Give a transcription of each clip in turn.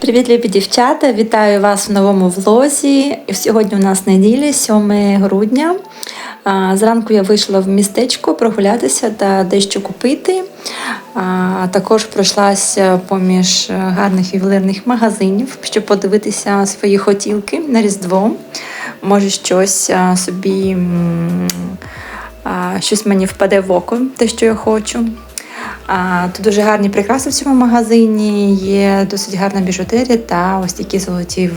Привіт, любі дівчата! Вітаю вас в новому влозі. Сьогодні у нас неділя, 7 грудня. Зранку я вийшла в містечко прогулятися та дещо купити. Також пройшлася поміж гарних ювелирних магазинів, щоб подивитися свої хотілки на Різдво. Може, щось собі щось мені впаде в око, те, що я хочу. Тут дуже гарні прикраси в цьому магазині, є досить гарна біжутерія та ось такі золоті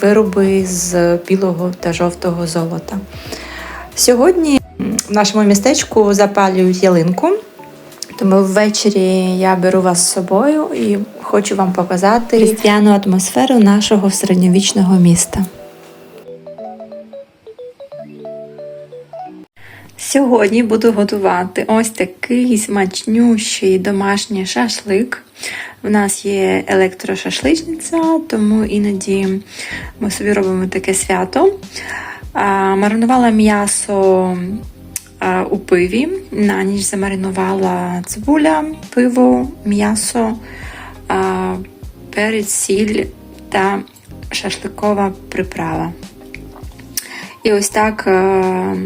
вироби з білого та жовтого золота. Сьогодні в нашому містечку запалюють ялинку, тому ввечері я беру вас з собою і хочу вам показати різдвяну атмосферу нашого середньовічного міста. Сьогодні буду готувати ось такий смачнющий домашній шашлик. У нас є електрошашличниця, тому іноді ми собі робимо таке свято. Маринувала м'ясо у пиві. На ніч замаринувала цибуля, пиво, м'ясо, перець, та шашликова приправа. І ось так е,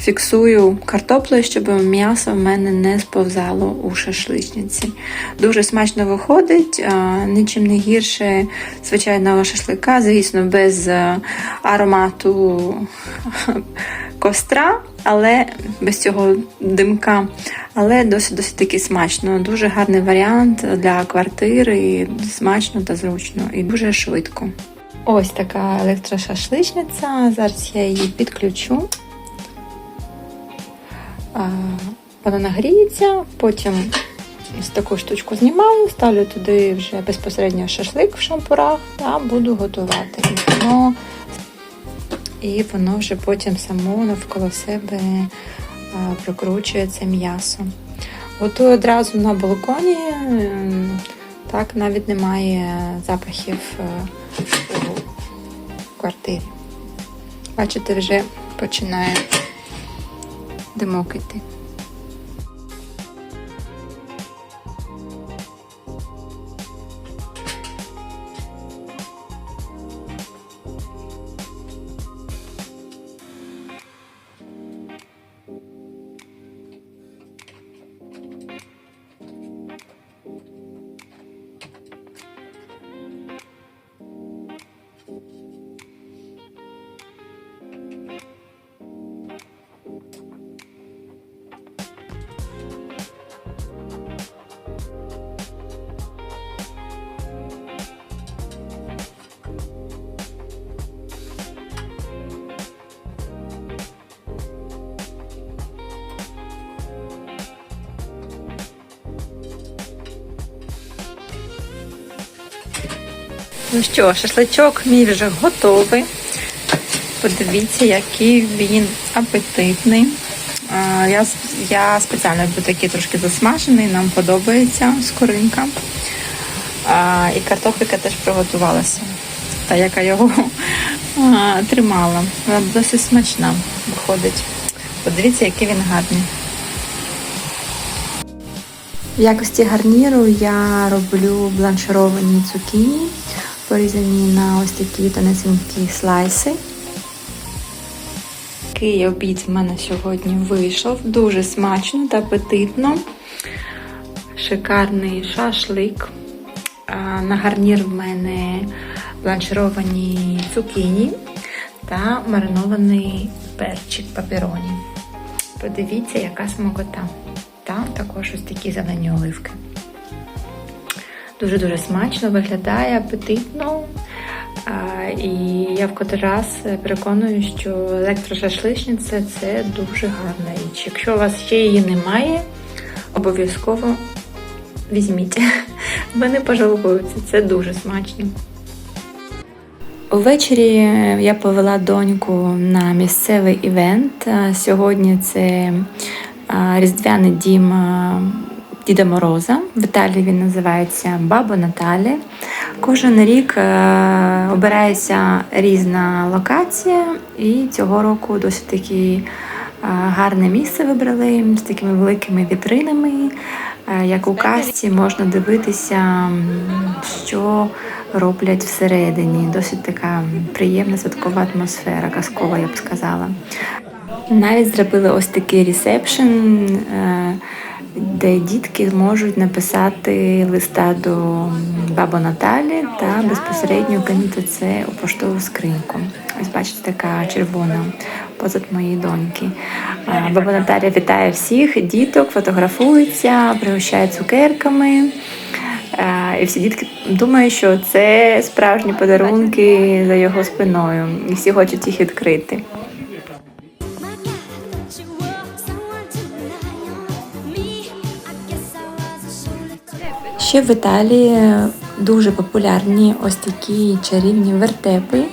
фіксую картоплею, щоб м'ясо в мене не сповзало у шашличниці. Дуже смачно виходить, е, нічим не гірше звичайного шашлика, звісно, без е, аромату костра, але без цього димка. Але досить досить таки смачно. Дуже гарний варіант для квартири, смачно та зручно, і дуже швидко. Ось така електрошашличниця. Зараз я її підключу. Вона нагріється, потім ось таку штучку знімаю, ставлю туди вже безпосередньо шашлик в шампурах та буду готувати. І воно, і воно вже потім само навколо себе а, прокручується м'ясо. Готую одразу на балконі, ем, так навіть немає запахів е, у квартирі. Бачите, вже починає димок Ну що, шашличок мій вже готовий. Подивіться, який він апетитний. Я, я спеціально люблю такий трошки засмажений, нам подобається скоринка. І картопелька теж приготувалася, та яка його тримала. Вона досить смачна виходить. Подивіться, який він гарний. В якості гарніру я роблю бланшировані цукіні, порізані на ось такі тонесенькі слайси. Такий обід в мене сьогодні вийшов. Дуже смачно та апетитно. Шикарний шашлик. На гарнір в мене бланшировані цукіні та маринований перчик папероні. Подивіться, яка смакота. Та також ось такі зелені оливки. Дуже-дуже смачно виглядає, апетитно. А, і я в котрий раз переконую, що електрошашличниця це дуже гарна річ. Якщо у вас ще її немає, обов'язково візьміть. Ви не пожалкуєте, це дуже смачно. Увечері я повела доньку на місцевий івент. Сьогодні це Різдвяний дім Діда Мороза. В Італії він називається Баба Наталі. Кожен рік е, обирається різна локація, і цього року досить таки е, гарне місце вибрали з такими великими вітринами. Е, Як у касті можна дивитися, що роблять всередині. Досить така приємна святкова атмосфера, казкова, я б сказала. Навіть зробили ось такий ресепшн, де дітки можуть написати листа до баби Наталі та безпосередньо кинути це у поштову скриньку. Ось бачите, така червона позад моєї доньки. Баба Наталя вітає всіх діток, фотографується, пригощає цукерками. І всі дітки думають, що це справжні подарунки за його спиною, і всі хочуть їх відкрити. Ще в Італії дуже популярні ось такі чарівні вертепи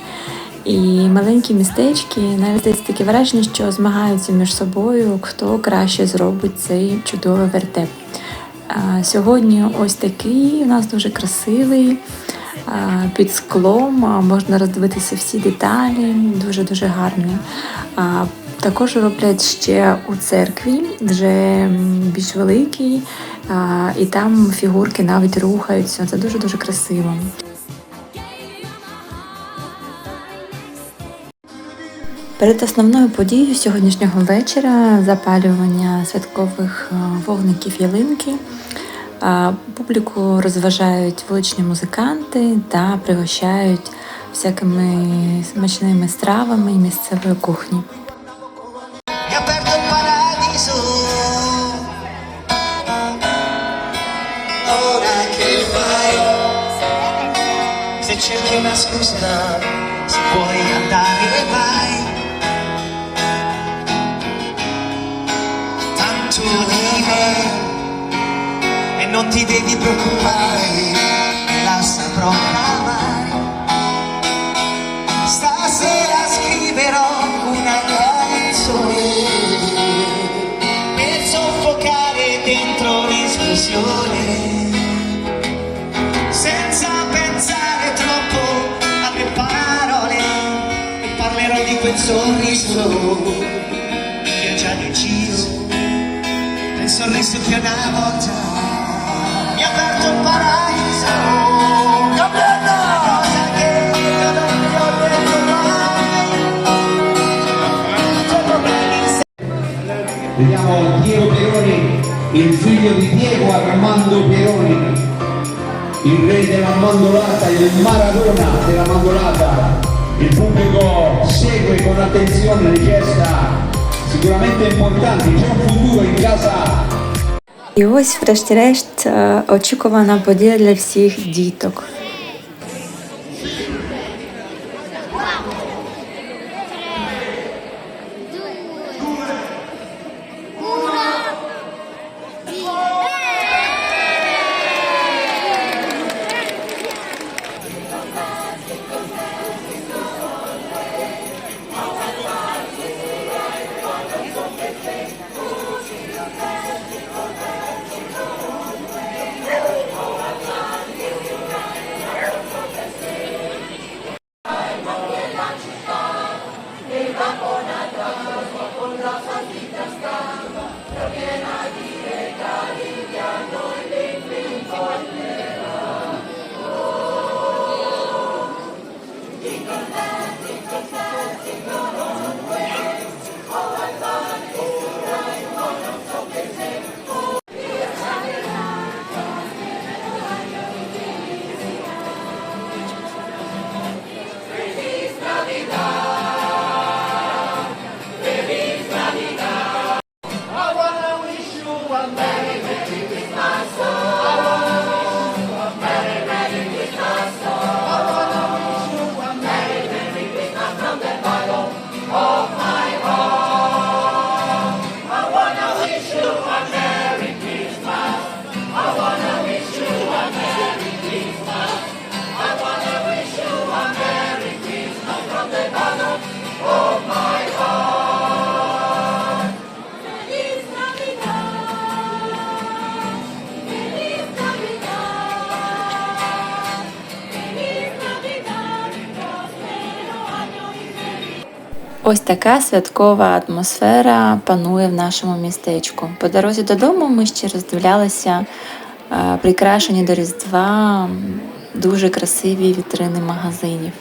і маленькі містечки. Навіть таке враження, що змагаються між собою, хто краще зробить цей чудовий вертеп. Сьогодні ось такий у нас дуже красивий. Під склом можна роздивитися всі деталі, дуже дуже гарний. Також роблять ще у церкві, вже більш великий, і там фігурки навіть рухаються. Це дуже дуже красиво. Перед основною подією сьогоднішнього вечора запалювання святкових е, вогників ялинки. Публіку розважають вуличні музиканти та пригощають всякими смачними стравами місцевої кухні. Cerchi una scusa, se puoi andare vai. Tanto vive e non ti devi preoccupare, la saprò mai. Quel sorriso che ho già deciso. Quel sorriso che una volta mi ha aperto il paradiso. Vediamo Diego Peroni, il figlio di Diego Armando Peroni, il re della mandolata, il Maradona della mandolata. Il pubblico segue con attenzione le gesta sicuramente importanti, c'è un futuro in casa І ось, врешті-решт, е, очікувана подія для всіх діток. Ось така святкова атмосфера панує в нашому містечку. По дорозі додому ми ще роздивлялися е, прикрашені до Різдва дуже красиві вітрини магазинів.